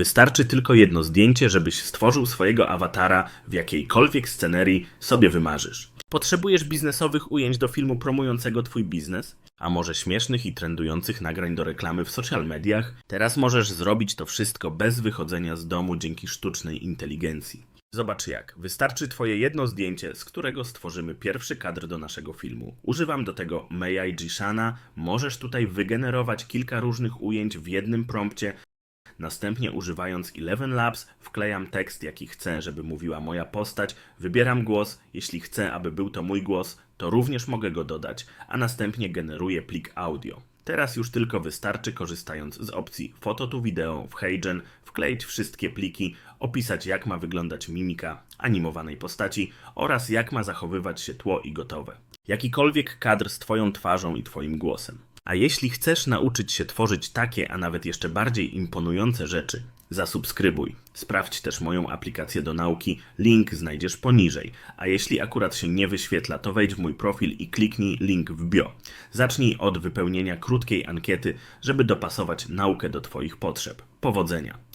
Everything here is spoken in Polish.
Wystarczy tylko jedno zdjęcie, żebyś stworzył swojego awatara w jakiejkolwiek scenerii sobie wymarzysz. Potrzebujesz biznesowych ujęć do filmu promującego Twój biznes? A może śmiesznych i trendujących nagrań do reklamy w social mediach? Teraz możesz zrobić to wszystko bez wychodzenia z domu dzięki sztucznej inteligencji. Zobacz jak. Wystarczy Twoje jedno zdjęcie, z którego stworzymy pierwszy kadr do naszego filmu. Używam do tego May Jishana. Możesz tutaj wygenerować kilka różnych ujęć w jednym prompcie, Następnie używając Eleven Labs wklejam tekst jaki chcę, żeby mówiła moja postać, wybieram głos, jeśli chcę, aby był to mój głos, to również mogę go dodać, a następnie generuję plik audio. Teraz już tylko wystarczy korzystając z opcji Photo to Video w Heigen wkleić wszystkie pliki, opisać jak ma wyglądać mimika animowanej postaci oraz jak ma zachowywać się tło i gotowe. Jakikolwiek kadr z Twoją twarzą i Twoim głosem. A jeśli chcesz nauczyć się tworzyć takie, a nawet jeszcze bardziej imponujące rzeczy, zasubskrybuj. Sprawdź też moją aplikację do nauki, link znajdziesz poniżej. A jeśli akurat się nie wyświetla, to wejdź w mój profil i kliknij link w bio. Zacznij od wypełnienia krótkiej ankiety, żeby dopasować naukę do Twoich potrzeb. Powodzenia!